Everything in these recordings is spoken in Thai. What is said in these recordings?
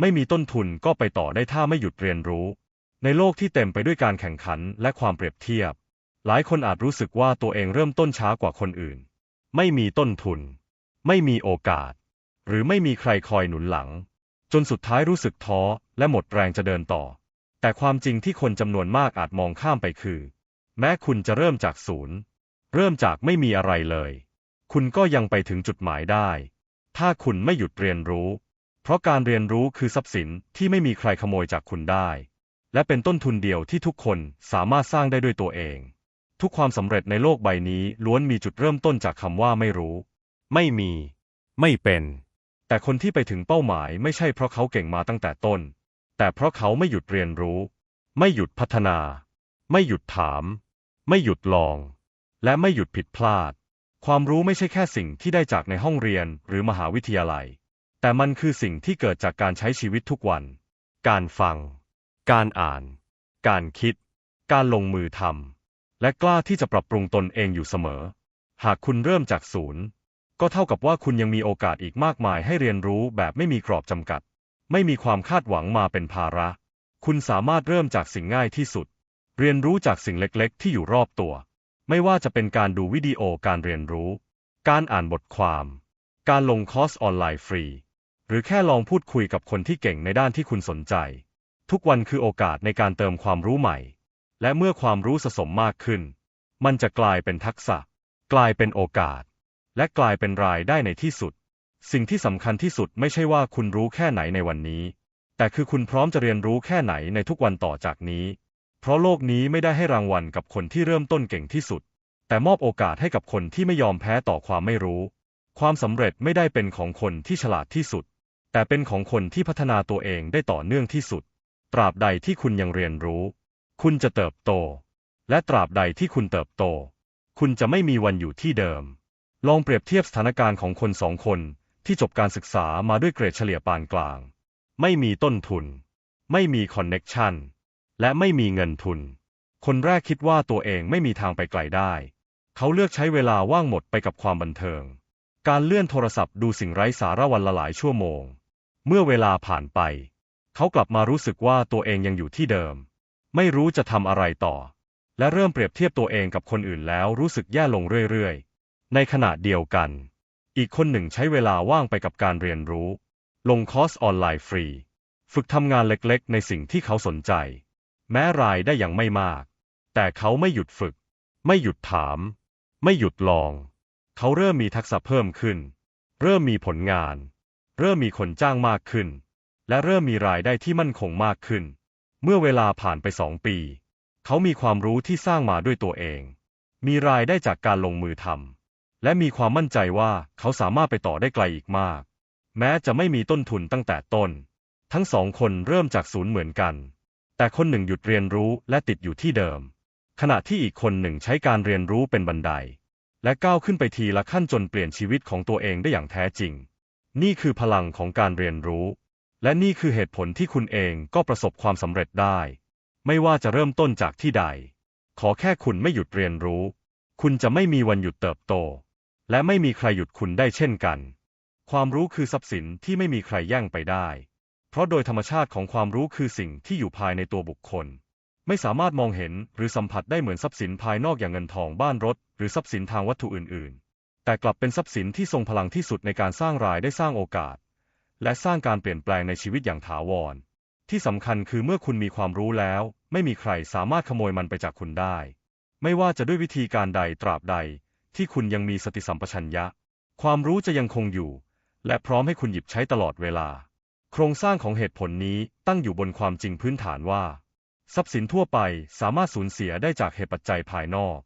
ไม่มีต้นทุนก็ไปต่อได้ถ้าไม่หยุดเรียนรู้ ในโลกที่เต็มไปด้วยการแข่งขันและความเปรียบเทียบ หลายคนอาจรู้สึกว่าตัวเองเริ่มต้นช้ากว่าคนอื่น ไม่มีต้นทุน ไม่มีโอกาส หรือไม่มีใครคอยหนุนหลัง จนสุดท้ายรู้สึกท้อและหมดแรงจะเดินต่อ แต่ความจริงที่คนจำนวนมากอาจมองข้ามไปคือ แม้คุณจะเริ่มจากศูนย์ เริ่มจากไม่มีอะไรเลย คุณก็ยังไปถึงจุดหมายได้ ถ้าคุณไม่หยุดเรียนรู้ ราะการเรียนรู้คือทรัพย์สินที่ไม่มีใครขโมยจากคุณได้ และเป็นต้นทุนเดียวที่ทุกคนสามารถสร้างได้ด้วยตัวเอง ทุกความสำเร็จในโลกใบนี้ล้วนมีจุดเริ่มต้นจากคำว่าไม่รู้ ไม่มี ไม่เป็น แต่คนที่ไปถึงเป้าหมายไม่ใช่เพราะเขาเก่งมาตั้งแต่ต้น แต่เพราะเขาไม่หยุดเรียนรู้ ไม่หยุดพัฒนา ไม่หยุดถาม ไม่หยุดลอง และไม่หยุดผิดพลาด ความรู้ไม่ใช่แค่สิ่งที่ได้จากในห้องเรียนหรือมหาวิทยาลัย แต่มันคือสิ่งที่เกิดจากการใช้ชีวิตทุกวัน การฟัง การอ่าน การคิด การลงมือทำ และกล้าที่จะปรับปรุงตนเองอยู่เสมอ หากคุณเริ่มจากศูนย์ ก็เท่ากับว่าคุณยังมีโอกาสอีกมากมายให้เรียนรู้แบบไม่มีกรอบจำกัด ไม่มีความคาดหวังมาเป็นภาระ คุณสามารถเริ่มจากสิ่งง่ายที่สุด เรียนรู้จากสิ่งเล็กๆ ที่อยู่รอบตัว ไม่ว่าจะเป็นการดูวิดีโอการเรียนรู้ การอ่านบทความ การลงคอร์สออนไลน์ฟรี หรือแค่ลองพูดคุยกับคนที่เก่งในด้านที่คุณสนใจ ทุกวันคือโอกาสในการเติมความรู้ใหม่ และเมื่อความรู้สะสมมากขึ้น มันจะกลายเป็นทักษะ กลายเป็นโอกาส และกลายเป็นรายได้ในที่สุด สิ่งที่สำคัญที่สุดไม่ใช่ว่าคุณรู้แค่ไหนในวันนี้ แต่คือคุณพร้อมจะเรียนรู้แค่ไหนในทุกวันต่อจากนี้ เพราะโลกนี้ไม่ได้ให้รางวัลกับคนที่เริ่มต้นเก่งที่สุด แต่มอบโอกาสให้กับคนที่ไม่ยอมแพ้ต่อความไม่รู้ ความสำเร็จไม่ได้เป็นของคนที่ฉลาดที่สุด แต่เป็นของคนที่พัฒนาตัวเองได้ต่อเนื่องที่สุด ตราบใดที่คุณยังเรียนรู้ คุณจะเติบโต และตราบใดที่คุณเติบโต คุณจะไม่มีวันอยู่ที่เดิม ลองเปรียบเทียบสถานการณ์ของคนสองคนที่จบการศึกษามาด้วยเกรดเฉลี่ยปานกลาง ไม่มีต้นทุน ไม่มีคอนเน็กชันและไม่มีเงินทุน คนแรกคิดว่าตัวเองไม่มีทางไปไกลได้ เขาเลือกใช้เวลาว่างหมดไปกับความบันเทิง การเลื่อนโทรศัพท์ดูสิ่งไร้สาระวันละหลายชั่วโมง เมื่อเวลาผ่านไป เขากลับมารู้สึกว่าตัวเองยังอยู่ที่เดิม ไม่รู้จะทำอะไรต่อ และเริ่มเปรียบเทียบตัวเองกับคนอื่นแล้วรู้สึกแย่ลงเรื่อยๆ ในขณะเดียวกัน อีกคนหนึ่งใช้เวลาว่างไปกับการเรียนรู้ ลงคอร์สออนไลน์ฟรี ฝึกทำงานเล็กๆ ในสิ่งที่เขาสนใจ แม้รายได้ยังไม่มาก แต่เขาไม่หยุดฝึก ไม่หยุดถาม ไม่หยุดลอง เขาเริ่มมีทักษะเพิ่มขึ้น เริ่มมีผลงาน เริ่มมีคนจ้างมากขึ้น และเริ่มมีรายได้ที่มั่นคงมากขึ้น เมื่อเวลาผ่านไปสองปี เขามีความรู้ที่สร้างมาด้วยตัวเอง มีรายได้จากการลงมือทำและมีความมั่นใจว่าเขาสามารถไปต่อได้ไกลอีกมาก แม้จะไม่มีต้นทุนตั้งแต่ต้น ทั้งสองคนเริ่มจากศูนย์เหมือนกัน แต่คนหนึ่งหยุดเรียนรู้และติดอยู่ที่เดิม ขณะที่อีกคนหนึ่งใช้การเรียนรู้เป็นบันได และก้าวขึ้นไปทีละขั้นจนเปลี่ยนชีวิตของตัวเองได้อย่างแท้จริง นี่คือพลังของการเรียนรู้ และนี่คือเหตุผลที่คุณเองก็ประสบความสำเร็จได้ ไม่ว่าจะเริ่มต้นจากที่ใด ขอแค่คุณไม่หยุดเรียนรู้ คุณจะไม่มีวันหยุดเติบโต และไม่มีใครหยุดคุณได้เช่นกัน ความรู้คือทรัพย์สินที่ไม่มีใครแย่งไปได้ เพราะโดยธรรมชาติของความรู้คือสิ่งที่อยู่ภายในตัวบุคคล ไม่สามารถมองเห็นหรือสัมผัสได้เหมือนทรัพย์สินภายนอกอย่างเงินทองบ้านรถ หรือทรัพย์สินทางวัตถุอื่นๆ แต่กลับเป็นทรัพย์สินที่ทรงพลังที่สุดในการสร้างรายได้สร้างโอกาส และสร้างการเปลี่ยนแปลงในชีวิตอย่างถาวร ที่สำคัญคือเมื่อคุณมีความรู้แล้ว ไม่มีใครสามารถขโมยมันไปจากคุณได้ ไม่ว่าจะด้วยวิธีการใดตราบใด ที่คุณยังมีสติสัมปชัญญะ ความรู้จะยังคงอยู่ และพร้อมให้คุณหยิบใช้ตลอดเวลา โครงสร้างของเหตุผลนี้ตั้งอยู่บนความจริงพื้นฐานว่า ทรัพย์สินทั่วไปสามารถสูญเสียได้จากเหตุปัจจัยภายนอก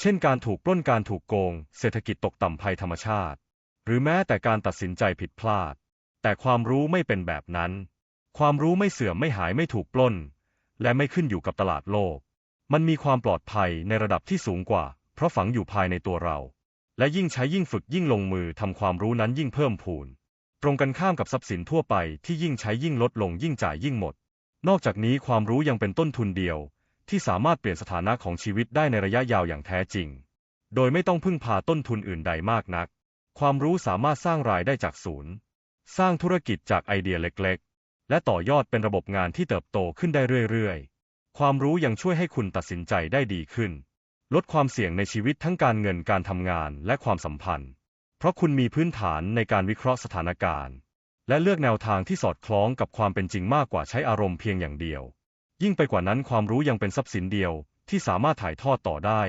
เช่นการถูกปล้นการถูกโกง เศรษฐกิจตกต่ำภัยธรรมชาติ หรือแม้แต่การตัดสินใจผิดพลาด แต่ความรู้ไม่เป็นแบบนั้น ความรู้ไม่เสื่อมไม่หายไม่ถูกปล้น และไม่ขึ้นอยู่กับตลาดโลก มันมีความปลอดภัยในระดับที่สูงกว่า เพราะฝังอยู่ภายในตัวเรา และยิ่งใช้ยิ่งฝึกยิ่งลงมือทำความรู้นั้นยิ่งเพิ่มพูน ตรงกันข้ามกับทรัพย์สินทั่วไปที่ยิ่งใช้ยิ่งลดลงยิ่งจ่ายยิ่งหมด นอกจากนี้ความรู้ยังเป็นต้นทุนเดียว ที่สามารถเปลี่ยนสถานะของชีวิตได้ในระยะยาวอย่างแท้จริง โดยไม่ต้องพึ่งพาต้นทุนอื่นใดมากนัก ความรู้สามารถสร้างรายได้จากศูนย์ สร้างธุรกิจจากไอเดียเล็กๆ และต่อยอดเป็นระบบงานที่เติบโตขึ้นได้เรื่อยๆ ความรู้ยังช่วยให้คุณตัดสินใจได้ดีขึ้น ลดความเสี่ยงในชีวิตทั้งการเงินการทำงานและความสัมพันธ์ เพราะคุณมีพื้นฐานในการวิเคราะห์สถานการณ์ และเลือกแนวทางที่สอดคล้องกับความเป็นจริงมากกว่าใช้อารมณ์เพียงอย่างเดียว ยิ่งไปกว่านั้นความรู้ยังเป็นทรัพย์สินเดียวที่สามารถถ่ายทอดต่อได้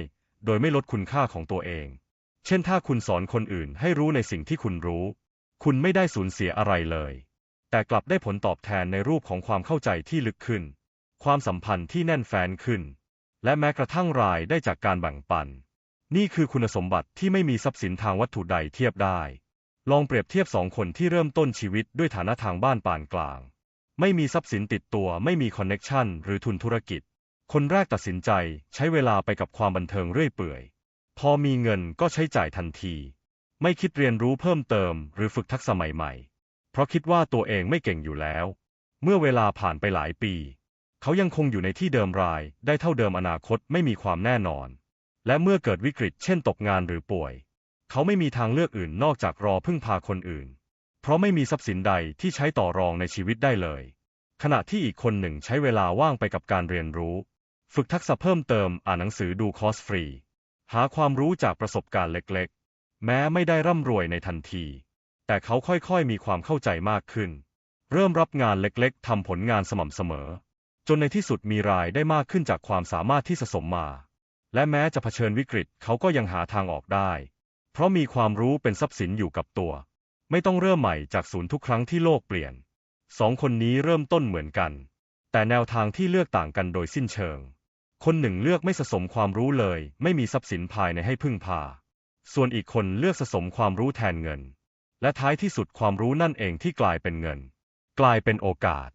โดยไม่ลดคุณค่าของตัวเอง เช่นถ้าคุณสอนคนอื่นให้รู้ในสิ่งที่คุณรู้ คุณไม่ได้สูญเสียอะไรเลย แต่กลับได้ผลตอบแทนในรูปของความเข้าใจที่ลึกขึ้น ความสัมพันธ์ที่แน่นแฟ้นขึ้น และแม้กระทั่งรายได้จากการแบ่งปัน นี่คือคุณสมบัติที่ไม่มีทรัพย์สินทางวัตถุใดเทียบได้ ลองเปรียบเทียบสองคนที่เริ่มต้นชีวิตด้วยฐานะทางบ้านปานกลาง ไม่มีทรัพย์สินติดตัวไม่มีคอนเน็กชันหรือทุนธุรกิจ คนแรกตัดสินใจใช้เวลาไปกับความบันเทิงเรื่อยเปื่อย พอมีเงินก็ใช้จ่ายทันที ไม่คิดเรียนรู้เพิ่มเติมหรือฝึกทักษะใหม่ๆ เพราะคิดว่าตัวเองไม่เก่งอยู่แล้ว เมื่อเวลาผ่านไปหลายปี เขายังคงอยู่ในที่เดิมรายได้เท่าเดิมอนาคตไม่มีความแน่นอน และเมื่อเกิดวิกฤตเช่นตกงานหรือป่วย เขาไม่มีทางเลือกอื่นนอกจากรอพึ่งพาคนอื่น ราะไม่มีทรัพย์สินใดที่ใช้ต่อรองในชีวิตได้เลย ขณะที่อีกคนหนึ่งใช้เวลาว่างไปกับการเรียนรู้ ฝึกทักษะเพิ่มเติมอ่านหนังสือดูคอร์สฟรี หาความรู้จากประสบการณ์เล็กๆ แม้ไม่ได้ร่ำรวยในทันที แต่เขาค่อยๆมีความเข้าใจมากขึ้น เริ่มรับงานเล็กๆทำผลงานสม่ำเสมอ จนในที่สุดมีรายได้มากขึ้นจากความสามารถที่สะสมมา และแม้จะเผชิญวิกฤตเขาก็ยังหาทางออกได้ เพราะมีความรู้เป็นทรัพย์สินอยู่กับตัว ไม่ต้องเริ่มใหม่จากศูนย์ทุกครั้งที่โลกเปลี่ยน สองคนนี้เริ่มต้นเหมือนกัน แต่แนวทางที่เลือกต่างกันโดยสิ้นเชิง คนหนึ่งเลือกไม่สะสมความรู้เลย ไม่มีทรัพย์สินภายในให้พึ่งพา ส่วนอีกคนเลือกสะสมความรู้แทนเงิน และท้ายที่สุดความรู้นั่นเองที่กลายเป็นเงิน กลายเป็นโอกาส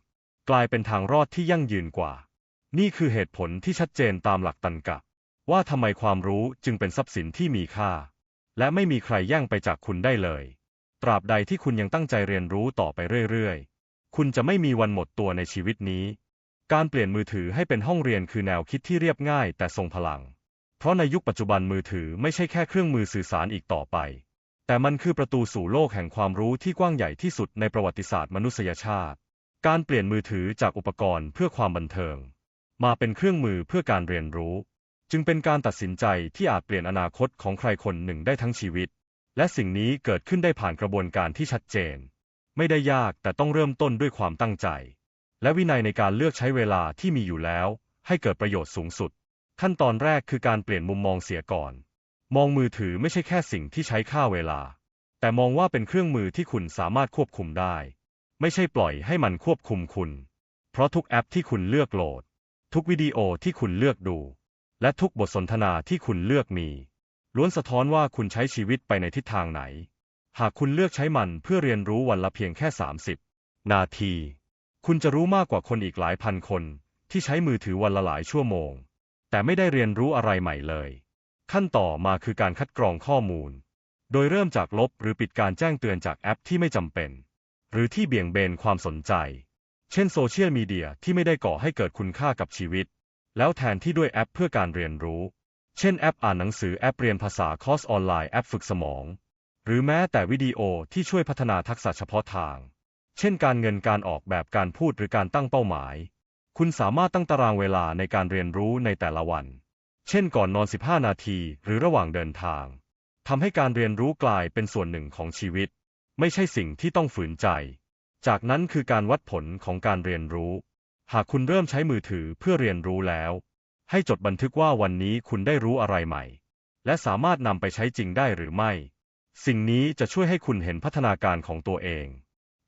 กลายเป็นทางรอดที่ยั่งยืนกว่า นี่คือเหตุผลที่ชัดเจนตามหลักตันกะ ว่าทำไมความรู้จึงเป็นทรัพย์สินที่มีค่า และไม่มีใครแย่งไปจากคุณได้เลย ตราบใดที่คุณยังตั้งใจเรียนรู้ต่อไปเรื่อยๆ คุณจะไม่มีวันหมดตัวในชีวิตนี้ การเปลี่ยนมือถือให้เป็นห้องเรียนคือแนวคิดที่เรียบง่ายแต่ทรงพลัง เพราะในยุคปัจจุบันมือถือไม่ใช่แค่เครื่องมือสื่อสารอีกต่อไป แต่มันคือประตูสู่โลกแห่งความรู้ที่กว้างใหญ่ที่สุดในประวัติศาสตร์มนุษยชาติ การเปลี่ยนมือถือจากอุปกรณ์เพื่อความบันเทิง มาเป็นเครื่องมือเพื่อการเรียนรู้ จึงเป็นการตัดสินใจที่อาจเปลี่ยนอนาคตของใครคนหนึ่งได้ทั้งชีวิต และสิ่งนี้เกิดขึ้นได้ผ่านกระบวนการที่ชัดเจน ไม่ได้ยากแต่ต้องเริ่มต้นด้วยความตั้งใจ และวินัยในการเลือกใช้เวลาที่มีอยู่แล้ว ให้เกิดประโยชน์สูงสุด ขั้นตอนแรกคือการเปลี่ยนมุมมองเสียก่อน มองมือถือไม่ใช่แค่สิ่งที่ใช้ค่าเวลา แต่มองว่าเป็นเครื่องมือที่คุณสามารถควบคุมได้ ไม่ใช่ปล่อยให้มันควบคุมคุณ เพราะทุกแอปที่คุณเลือกโหลด ทุกวิดีโอที่คุณเลือกดู และทุกบทสนทนาที่คุณเลือกมี ล้วนสะท้อนว่าคุณใช้ชีวิตไปในทิศทางไหน หากคุณเลือกใช้มันเพื่อเรียนรู้วันละเพียงแค่ 30 นาที คุณจะรู้มากกว่าคนอีกหลายพันคนที่ใช้มือถือวันละหลายชั่วโมง แต่ไม่ได้เรียนรู้อะไรใหม่เลย ขั้นต่อมาคือการคัดกรองข้อมูล โดยเริ่มจากลบหรือปิดการแจ้งเตือนจากแอปที่ไม่จำเป็น หรือที่เบี่ยงเบนความสนใจ เช่นโซเชียลมีเดียที่ไม่ได้ก่อให้เกิดคุณค่ากับชีวิต แล้วแทนที่ด้วยแอปเพื่อการเรียนรู้ เช่นแอปอ่านหนังสือแอปเรียนภาษาคอร์สออนไลน์แอปฝึกสมอง หรือแม้แต่วิดีโอที่ช่วยพัฒนาทักษะเฉพาะทาง เช่นการเงินการออกแบบการพูดหรือการตั้งเป้าหมาย คุณสามารถตั้งตารางเวลาในการเรียนรู้ในแต่ละวัน เช่นก่อนนอน 15 นาที หรือระหว่างเดินทางทำให้การเรียนรู้กลายเป็นส่วนหนึ่งของชีวิต ไม่ใช่สิ่งที่ต้องฝืนใจ จากนั้นคือการวัดผลของการเรียนรู้ หากคุณเริ่มใช้มือถือเพื่อเรียนรู้แล้ว ให้จดบันทึกว่าวันนี้คุณได้รู้อะไรใหม่ และสามารถนำไปใช้จริงได้หรือไม่ สิ่งนี้จะช่วยให้คุณเห็นพัฒนาการของตัวเอง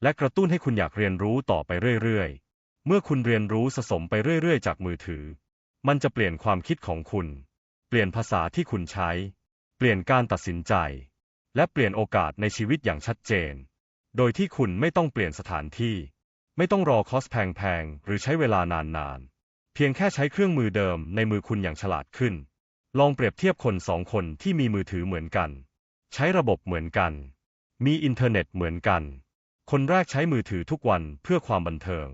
และกระตุ้นให้คุณอยากเรียนรู้ต่อไปเรื่อยๆ เมื่อคุณเรียนรู้สะสมไปเรื่อยๆ จากมือถือ มันจะเปลี่ยนความคิดของคุณ เปลี่ยนภาษาที่คุณใช้ เปลี่ยนการตัดสินใจ และเปลี่ยนโอกาสในชีวิตอย่างชัดเจน โดยที่คุณไม่ต้องเปลี่ยนสถานที่ ไม่ต้องรอคอสแพงๆหรือใช้เวลานานๆ เพียงแค่ใช้เครื่องมือเดิมในมือคุณอย่างฉลาดขึ้น ลองเปรียบเทียบคนสองคนที่มีมือถือเหมือนกัน ใช้ระบบเหมือนกัน มีอินเทอร์เน็ตเหมือนกัน คนแรกใช้มือถือทุกวันเพื่อความบันเทิง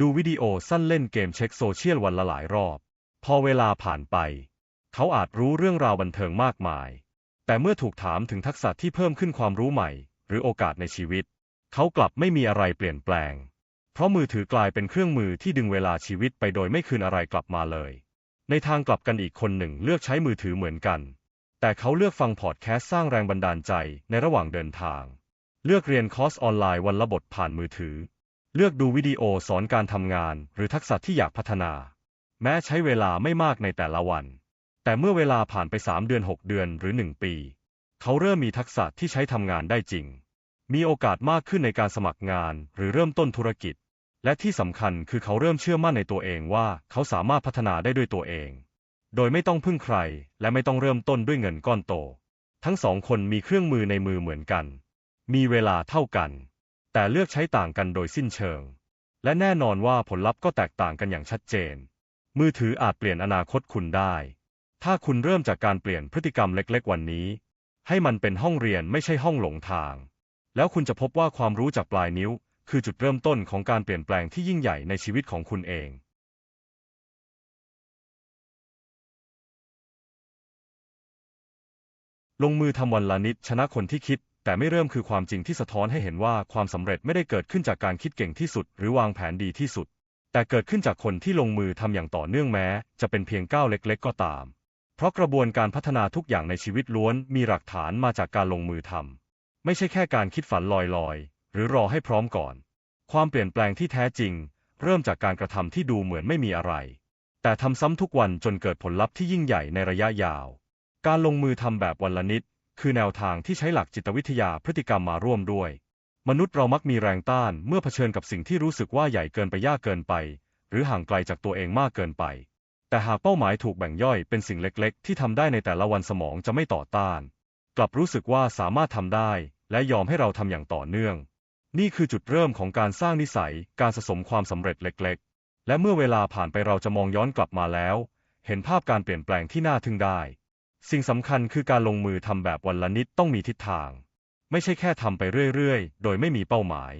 ดูวิดีโอสั้นเล่นเกมเช็คโซเชียลวันละหลายรอบ พอเวลาผ่านไป เขาอาจรู้เรื่องราวบันเทิงมากมาย แต่เมื่อถูกถามถึงทักษะที่เพิ่มขึ้นความรู้ใหม่ หรือโอกาสในชีวิต เขากลับไม่มีอะไรเปลี่ยนแปลง เพราะมือถือกลายเป็นเครื่องมือที่ดึงเวลาชีวิตไปโดยไม่คืนอะไรกลับมาเลย ในทางกลับกันอีกคนหนึ่งเลือกใช้มือถือเหมือนกัน แต่เขาเลือกฟังพอดแคสต์สร้างแรงบันดาลใจในระหว่างเดินทาง เลือกเรียนคอร์สออนไลน์วันละบทผ่านมือถือ เลือกดูวิดีโอสอนการทำงาน หรือทักษะที่อยากพัฒนา แม้ใช้เวลาไม่มากในแต่ละวัน แต่เมื่อเวลาผ่านไป 3 เดือน 6 เดือนหรือ 1 ปี เขาเริ่มมีทักษะที่ใช้ทำงานได้จริง มีโอกาสมากขึ้นในการสมัครงานหรือเริ่มต้นธุรกิจ และที่สำคัญคือเขาเริ่มเชื่อมั่นในตัวเองว่าเขาสามารถพัฒนาได้ด้วยตัวเอง โดยไม่ต้องพึ่งใคร และไม่ต้องเริ่มต้นด้วยเงินก้อนโต ทั้งสองคนมีเครื่องมือในมือเหมือนกัน มีเวลาเท่ากัน แต่เลือกใช้ต่างกันโดยสิ้นเชิง และแน่นอนว่าผลลัพธ์ก็แตกต่างกันอย่างชัดเจน มือถืออาจเปลี่ยนอนาคตคุณได้ ถ้าคุณเริ่มจากการเปลี่ยนพฤติกรรมเล็ก ๆ วันนี้ ให้มันเป็นห้องเรียนไม่ใช่ห้องหลงทาง แล้วคุณจะพบว่าความรู้จากปลายนิ้ว คือจุดเริ่มต้นของการเปลี่ยนแปลงที่ยิ่งใหญ่ในชีวิตของคุณเองลงมือทำวันละนิดชนะคนที่คิด แต่ไม่เริ่มคือความจริงที่สะท้อนให้เห็นว่าความสำเร็จไม่ได้เกิดขึ้นจากการคิดเก่งที่สุด หรือวางแผนดีที่สุด แต่เกิดขึ้นจากคนที่ลงมือทำอย่างต่อเนื่องแม้ จะเป็นเพียงก้าวเล็ก ๆ ก็ตาม เพราะกระบวนการพัฒนาทุกอย่างในชีวิตล้วนมีหลักฐานมาจากการลงมือทำไม่ใช่แค่การคิดฝันลอยๆ หรือรอให้พร้อมก่อน ความเปลี่ยนแปลงที่แท้จริง เริ่มจากการกระทำที่ดูเหมือนไม่มีอะไร แต่ทำซ้ำทุกวันจนเกิดผลลัพธ์ที่ยิ่งใหญ่ในระยะยาว การลงมือทำแบบวันละนิด คือแนวทางที่ใช้หลักจิตวิทยาพฤติกรรมมาร่วมด้วย มนุษย์เรามักมีแรงต้านเมื่อเผชิญกับสิ่งที่รู้สึกว่าใหญ่เกินไปยากเกินไป หรือห่างไกลจากตัวเองมากเกินไป แต่หากเป้าหมายถูกแบ่งย่อยเป็นสิ่งเล็ก ๆ ที่ทำได้ในแต่ละวันสมองจะไม่ต่อต้าน กลับรู้สึกว่าสามารถทำได้และยอมให้เราทำอย่างต่อเนื่อง นี่คือจุดเริ่มของการสร้างนิสัย การสะสมความสำเร็จเล็ก ๆ และเมื่อเวลาผ่านไปเราจะมองย้อนกลับมาแล้ว เห็นภาพการเปลี่ยนแปลงที่น่าทึ่งได้ สิ่งสำคัญคือการลงมือทำแบบวันละนิดต้องมีทิศทาง ไม่ใช่แค่ทำไปเรื่อย ๆ โดยไม่มีเป้าหมาย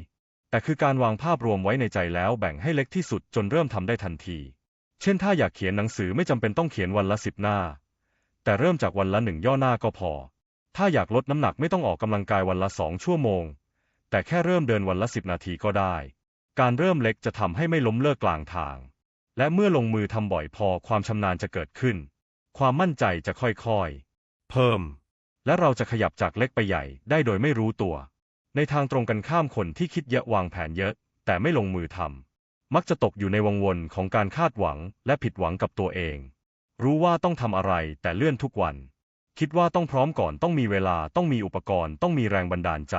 แต่คือการวางภาพรวมไว้ในใจแล้วแบ่งให้เล็กที่สุดจนเริ่มทำได้ทันที เช่นถ้าอยากเขียนหนังสือไม่จำเป็นต้องเขียนวันละสิบหน้า แต่เริ่มจากวันละหนึ่งย่อหน้าก็พอ ถ้าอยากลดน้ำหนักไม่ต้องออกกำลังกายวันละสองชั่วโมง แต่แค่เริ่มเดินวันละสิบนาทีก็ได้ การเริ่มเล็กจะทำให้ไม่ล้มเลิกกลางทาง และเมื่อลงมือทำบ่อยพอความชำนาญจะเกิดขึ้น ความมั่นใจจะค่อยๆ เพิ่ม และเราจะขยับจากเล็กไปใหญ่ได้โดยไม่รู้ตัว ในทางตรงกันข้ามคนที่คิดเยอะวางแผนเยอะ แต่ไม่ลงมือทำมักจะตกอยู่ในวงวนของการคาดหวังและผิดหวังกับตัวเอง รู้ว่าต้องทำอะไรแต่เลื่อนทุกวัน คิดว่าต้องพร้อมก่อนต้องมีเวลาต้องมีอุปกรณ์ต้องมีแรงบันดาลใจ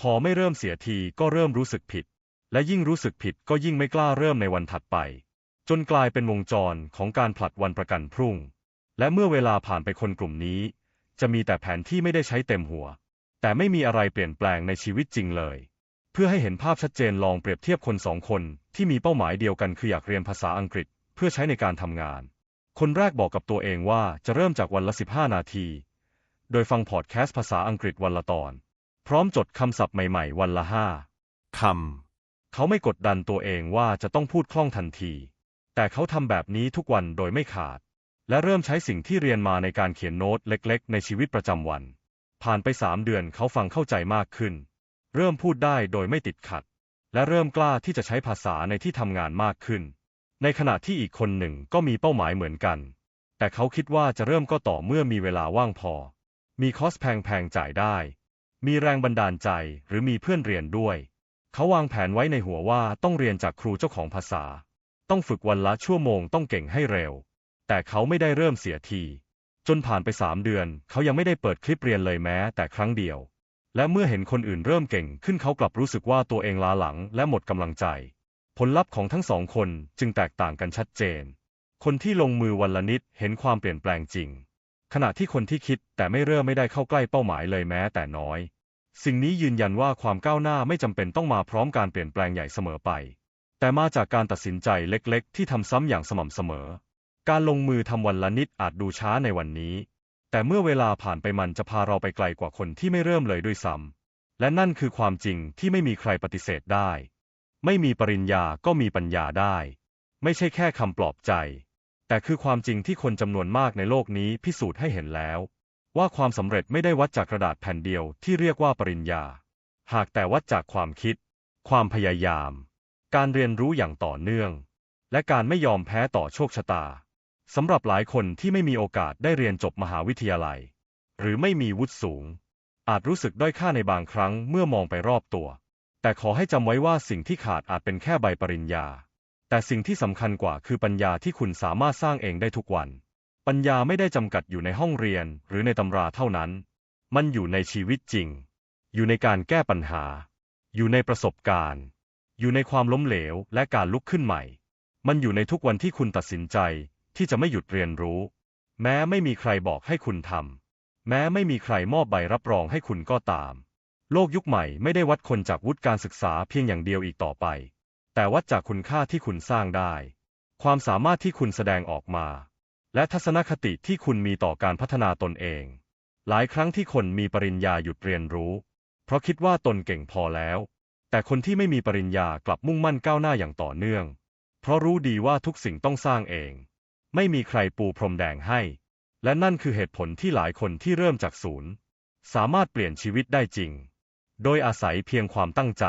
พอไม่เริ่มเสียทีก็เริ่มรู้สึกผิด และยิ่งรู้สึกผิดก็ยิ่งไม่กล้าเริ่มในวันถัดไป จนกลายเป็นวงจรของการผลัดวันประกันพรุ่ง และเมื่อเวลาผ่านไปคนกลุ่มนี้ จะมีแต่แผนที่ไม่ได้ใช้เต็มหัว แต่ไม่มีอะไรเปลี่ยนแปลงในชีวิตจริงเลย เพื่อให้เห็นภาพชัดเจนลองเปรียบเทียบคนสองคนที่มีเป้าหมายเดียวกันคืออยากเรียนภาษาอังกฤษ เพื่อใช้ในการทำงาน คนแรกบอกกับตัวเองว่าจะเริ่มจากวันละ 15 นาที โดยฟังพอดแคสต์ภาษาอังกฤษวันละตอน พร้อมจดคำศัพท์ใหม่ๆ วันละห้าคำ เขาไม่กดดันตัวเองว่าจะต้องพูดคล่องทันที แต่เขาทำแบบนี้ทุกวันโดยไม่ขาด และเริ่มใช้สิ่งที่เรียนมาในการเขียนโน้ตเล็กๆ ในชีวิตประจำวัน ผ่านไปสามเดือนเขาฟังเข้าใจมากขึ้น เริ่มพูดได้โดยไม่ติดขัด และเริ่มกล้าที่จะใช้ภาษาในที่ทำงานมากขึ้น ในขณะที่อีกคนหนึ่งก็มีเป้าหมายเหมือนกัน แต่เขาคิดว่าจะเริ่มก็ต่อเมื่อมีเวลาว่างพอ มีคอสแพงๆจ่ายได้ มีแรงบันดาลใจหรือมีเพื่อนเรียนด้วย เขาวางแผนไว้ในหัวว่าต้องเรียนจากครูเจ้าของภาษา ต้องฝึกวันละชั่วโมงต้องเก่งให้เร็ว แต่เขาไม่ได้เริ่มเสียที จนผ่านไปสามเดือน เขายังไม่ได้เปิดคลิปเรียนเลยแม้แต่ครั้งเดียว และเมื่อเห็นคนอื่นเริ่มเก่งขึ้นเขากลับรู้สึกว่าตัวเองล้าหลังและหมดกำลังใจ ผลลัพธ์ของทั้งสองคนจึงแตกต่างกันชัดเจน คนที่ลงมือวันละนิดเห็นความเปลี่ยนแปลงจริง ขณะที่คนที่คิดแต่ไม่เริ่มไม่ได้เข้าใกล้เป้าหมายเลยแม้แต่น้อย สิ่งนี้ยืนยันว่าความก้าวหน้าไม่จำเป็นต้องมาพร้อมการเปลี่ยนแปลงใหญ่เสมอไป แต่มาจากการตัดสินใจเล็กๆ ที่ทำซ้ำอย่างสม่ำเสมอ การลงมือทำวันละนิดอาจดูช้าในวันนี้ แต่เมื่อเวลาผ่านไปมันจะพาเราไปไกลกว่าคนที่ไม่เริ่มเลยด้วยซ้ำและนั่นคือความจริงที่ไม่มีใครปฏิเสธได้ ไม่มีปริญญาก็มีปัญญาได้ ไม่ใช่แค่คำปลอบใจ แต่คือความจริงที่คนจำนวนมากในโลกนี้พิสูจน์ให้เห็นแล้ว ว่าความสำเร็จไม่ได้วัดจากกระดาษแผ่นเดียวที่เรียกว่าปริญญา หากแต่วัดจากความคิด ความพยายาม การเรียนรู้อย่างต่อเนื่อง และการไม่ยอมแพ้ต่อโชคชะตาสำหรับหลายคนที่ไม่มีโอกาสได้เรียนจบมหาวิทยาลัย หรือไม่มีวุฒิสูง อาจรู้สึกด้อยค่าในบางครั้งเมื่อมองไปรอบตัว แต่ขอให้จำไว้ว่าสิ่งที่ขาดอาจเป็นแค่ใบปริญญา แต่สิ่งที่สำคัญกว่าคือปัญญาที่คุณสามารถสร้างเองได้ทุกวัน ปัญญาไม่ได้จำกัดอยู่ในห้องเรียนหรือในตำราเท่านั้น มันอยู่ในชีวิตจริง อยู่ในการแก้ปัญหา อยู่ในประสบการณ์ อยู่ในความล้มเหลวและการลุกขึ้นใหม่ มันอยู่ในทุกวันที่คุณตัดสินใจที่จะไม่หยุดเรียนรู้ แม้ไม่มีใครบอกให้คุณทำแม้ไม่มีใครมอบใบรับรองให้คุณก็ตาม โลกยุคใหม่ไม่ได้วัดคนจากวุฒิการศึกษาเพียงอย่างเดียวอีกต่อไป แต่วัดจากคุณค่าที่คุณสร้างได้ ความสามารถที่คุณแสดงออกมา และทัศนคติที่คุณมีต่อการพัฒนาตนเอง หลายครั้งที่คนมีปริญญาหยุดเรียนรู้ เพราะคิดว่าตนเก่งพอแล้ว แต่คนที่ไม่มีปริญญากลับมุ่งมั่นก้าวหน้าอย่างต่อเนื่อง เพราะรู้ดีว่าทุกสิ่งต้องสร้างเอง ไม่มีใครปูพรมแดงให้ และนั่นคือเหตุผลที่หลายคนที่เริ่มจากศูนย์ สามารถเปลี่ยนชีวิตได้จริง โดยอาศัยเพียงความตั้งใจ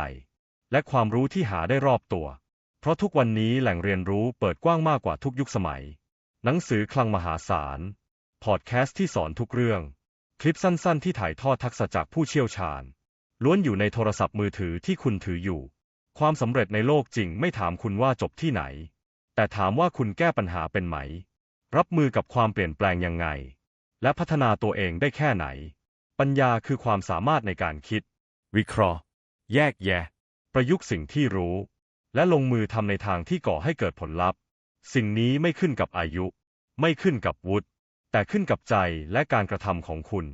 และความรู้ที่หาได้รอบตัว เพราะทุกวันนี้แหล่งเรียนรู้เปิดกว้างมากกว่าทุกยุคสมัย หนังสือคลังมหาศาล พอดแคสต์ที่สอนทุกเรื่อง คลิปสั้นๆ ที่ถ่ายทอดทักษะจากผู้เชี่ยวชาญ ล้วนอยู่ในโทรศัพท์มือถือที่คุณถืออยู่ ความสำเร็จในโลกจริงไม่ถามคุณว่าจบที่ไหน แต่ถามว่าคุณแก้ปัญหาเป็นไหม รับมือกับความเปลี่ยนแปลงยังไง และพัฒนาตัวเองได้แค่ไหน ปัญญาคือความสามารถในการคิด วิเคราะห์ แยกแยะ ประยุกต์สิ่งที่รู้ และลงมือทำในทางที่ก่อให้เกิดผลลัพธ์ สิ่งนี้ไม่ขึ้นกับอายุ ไม่ขึ้นกับวุฒิแต่ขึ้นกับใจและการกระทำของคุณ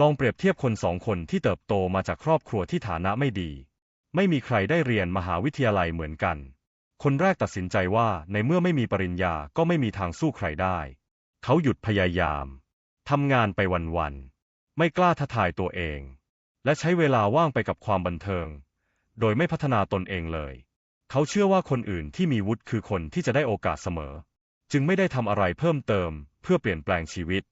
ลองเปรียบเทียบคนสองคนที่เติบโตมาจากครอบครัวที่ฐานะไม่ดี ไม่มีใครได้เรียนมหาวิทยาลัยเหมือนกัน คนแรกตัดสินใจว่าในเมื่อไม่มีปริญญาก็ไม่มีทางสู้ใครได้ เขาหยุดพยายามทำงานไปวันๆไม่กล้าท้าทายตัวเอง และใช้เวลาว่างไปกับความบันเทิง โดยไม่พัฒนาตนเองเลย เขาเชื่อว่าคนอื่นที่มีวุฒิคือคนที่จะได้โอกาสเสมอ จึงไม่ได้ทำอะไรเพิ่มเติม เพื่อเปลี่ยนแปลงชีวิต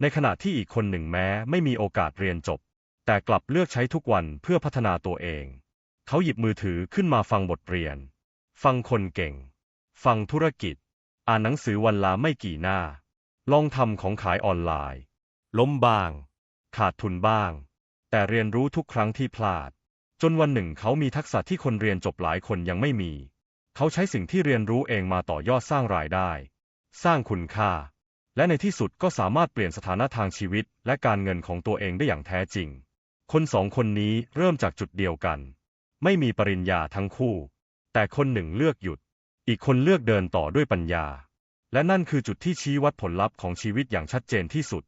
ในขณะที่อีกคนหนึ่งแม้ไม่มีโอกาสเรียนจบ แต่กลับเลือกใช้ทุกวันเพื่อพัฒนาตัวเอง เขาหยิบมือถือขึ้นมาฟังบทเรียน ฟังคนเก่ง ฟังธุรกิจ อ่านหนังสือวันละไม่กี่หน้า ลองทำของขายออนไลน์ ล้มบ้าง ขาดทุนบ้าง แต่เรียนรู้ทุกครั้งที่พลาด จนวันหนึ่งเขามีทักษะที่คนเรียนจบหลายคนยังไม่มี เขาใช้สิ่งที่เรียนรู้เองมาต่อยอดสร้างรายได้ สร้างคุณค่า และในที่สุดก็สามารถเปลี่ยนสถานะทางชีวิต และการเงินของตัวเองได้อย่างแท้จริง คนสองคนนี้เริ่มจากจุดเดียวกัน ไม่มีปริญญาทั้งคู่ แต่คนหนึ่งเลือกหยุด อีกคนเลือกเดินต่อด้วยปัญญา และนั่นคือจุดที่ชี้วัดผลลัพธ์ของชีวิตอย่างชัดเจนที่สุด